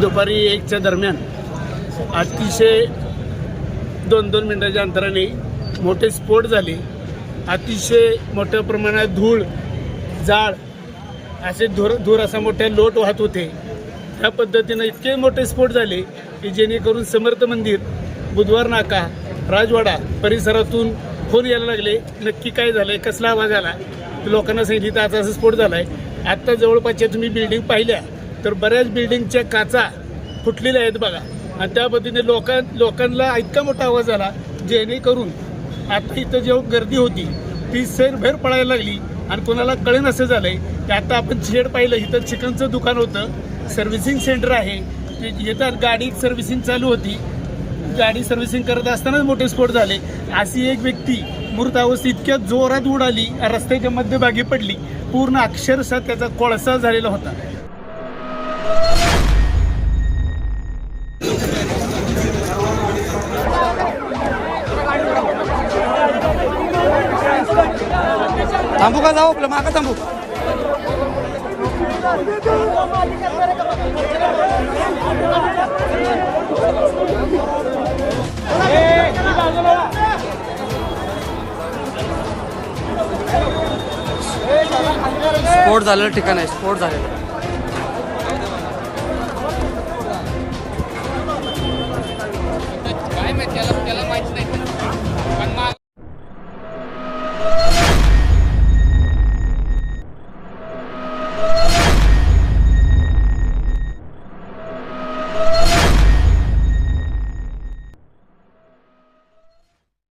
दुपारी एकच्या दरम्यान अतिशय दोन दोन मिनटाच्या अंतराने मोठे स्फोट झाले. अतिशय मोठ्या प्रमाणात धूळ जाळ असे धूर धूर असा मोठ्या लोट वाहत होते. त्या पद्धतीनं इतके मोठे स्फोट झाले की जेणेकरून समर्थ मंदिर बुधवार नाका राजवाडा परिसरातून फोन यायला लागले नक्की काय झालं आहे कसला आवाज आला? लोकांना सांगितलं आता असा स्फोट झाला आहे आत्ता जवळपासच्या तुम्ही बिल्डिंग पाहिल्या. तर बऱ्याच बिल्डिंगच्या काचा फुटलेल्या आहेत बघा. आणि त्या पद्धतीने लोकां लोकांना इतका मोठा आवाज आला जेणेकरून आता इथं जेव्हा गर्दी होती ती सैरभैर पळायला लागली आणि कोणाला कळेन असं झालं आहे की आता आपण शेड पाहिलं. इथं चिकनचं दुकान होतं सर्व्हिसिंग सेंटर आहे. ते येतात गाडी सर्व्हिसिंग चालू होती. गाडी सर्व्हिसिंग करत असतानाच मोठे स्फोट झाले. अशी एक व्यक्ती मृत अवस्थेत इतक्या जोरात उडाली रस्त्याच्या मध्यभागी पडली. पूर्ण अक्षरशः त्याचा कोळसा झालेला होता. थांबू का जाऊ? आपलं माका थांबू. स्फोट झालेलं ठिकाण आहे स्फोट झालेलं.